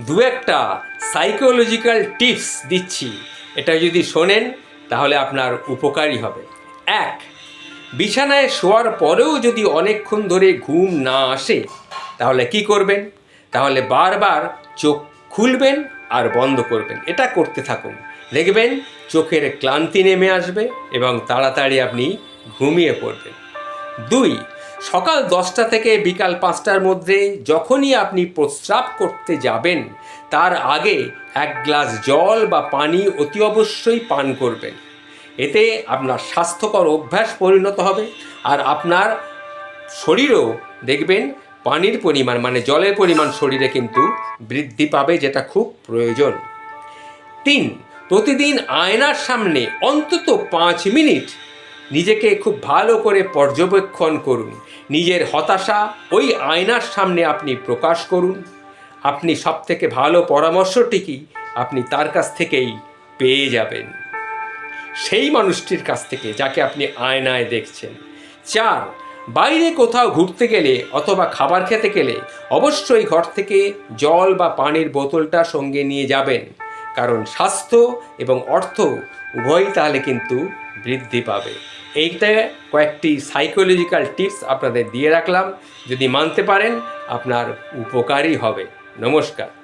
দু একটা psychological tips দিচ্ছি। এটা যদি শোনেন, তাহলে আপনার উপকারী হবে। এক, বিছানায় শোয়ার পরেও যদি অনেকক্ষণ ধরে ঘুম না আসে, তাহলে কি করবেন? তাহলে বারবার চোখ খুলবেন আর বন্ধ করবেন। এটা করতে থাকুন। দেখবেন চোখের ক্লান্তি নেমে আসবে এবং তাড়াতাড়ি আপনি ঘুমিয়ে পড়বেন। দুই সকাল দশটা থেকে বিকাল পাঁচটার মধ্যে যখনই আপনি প্রস্রাব করতে যাবেন, তার আগে এক গ্লাস জল বা পানি অতি অবশ্যই পান করবেন। এতে আপনার স্বাস্থ্যকর অভ্যাস পরিণত হবে আর আপনার শরীরও দেখবেন পানির পরিমাণ মানে জলের পরিমাণ শরীরে কিন্তু বৃদ্ধি পাবে, যেটা খুব প্রয়োজন। তিন, প্রতিদিন আয়নার সামনে অন্তত পাঁচ মিনিট নিজেকে খুব ভালো করে পর্যবেক্ষণ করুন। নিজের হতাশা ওই আয়নার সামনে আপনি প্রকাশ করুন। আপনি সব থেকে ভালো পরামর্শটিকি আপনি তার কাছ থেকেই পেয়ে যাবেন। সেই মানুষটির কাছ থেকে যাকে আপনি আয়নায় দেখছেন। চার, বাইরে কোথাও ঘুরতে গেলে অথবা খাবার খেতে গেলে অবশ্যই ঘর থেকে জল বা পানির বোতলটা সঙ্গে নিয়ে যাবেন। কারণ স্বাস্থ্য এবং অর্থ উভয়ই তাহলে কিন্তু বৃদ্ধি পাবে। এইটা কয়েকটি সাইকোলজিক্যাল টিপস আপনাদের দিয়ে রাখলাম। যদি মানতে পারেন আপনার উপকারই হবে। নমস্কার।